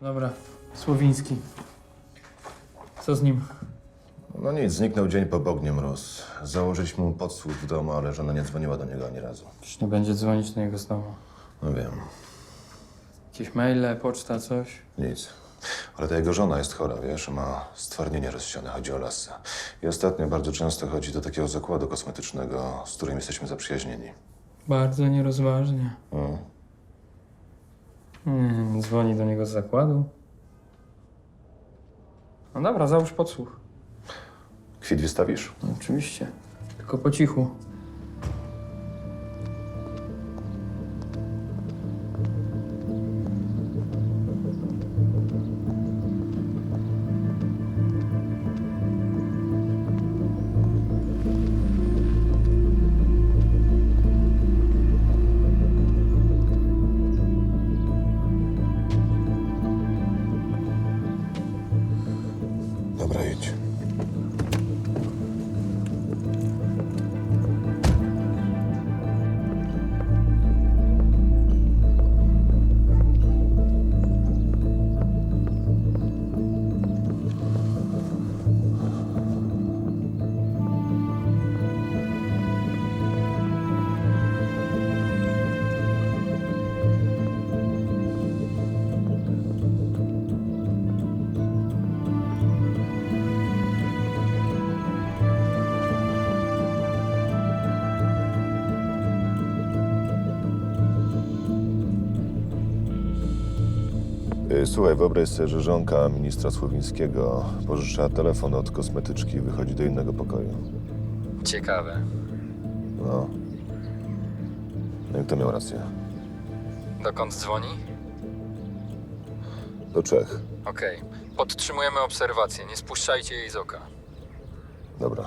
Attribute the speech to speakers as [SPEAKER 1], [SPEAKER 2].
[SPEAKER 1] Dobra, Słowiński. Co z nim?
[SPEAKER 2] No nic, zniknął dzień po Bognie Mróz. Założyliśmy mu podsłuch w domu, ale żona nie dzwoniła do niego ani razu.
[SPEAKER 1] Już nie będzie dzwonić do niego znowu.
[SPEAKER 2] No wiem,
[SPEAKER 1] Jakieś maile, poczta, coś?
[SPEAKER 2] nic. Ale ta jego żona jest chora, wiesz, ma stwardnienie rozsiane, chodzi o lasę. I ostatnio bardzo często chodzi do takiego zakładu kosmetycznego, z którym jesteśmy zaprzyjaźnieni.
[SPEAKER 1] Bardzo nierozważnie.
[SPEAKER 2] Mm.
[SPEAKER 1] Hmm, dzwoni do niego z zakładu. No dobra, załóż podsłuch.
[SPEAKER 2] Kwit wystawisz?
[SPEAKER 1] Oczywiście. Tylko po cichu.
[SPEAKER 2] Słuchaj, wyobraź sobie, że żonka ministra Słowińskiego pożycza telefon od kosmetyczki i wychodzi do innego pokoju.
[SPEAKER 1] Ciekawe.
[SPEAKER 2] No. No i kto miał rację?
[SPEAKER 1] Dokąd dzwoni?
[SPEAKER 2] Do Czech.
[SPEAKER 1] Okej. Podtrzymujemy obserwację. Nie spuszczajcie jej z oka.
[SPEAKER 2] Dobra.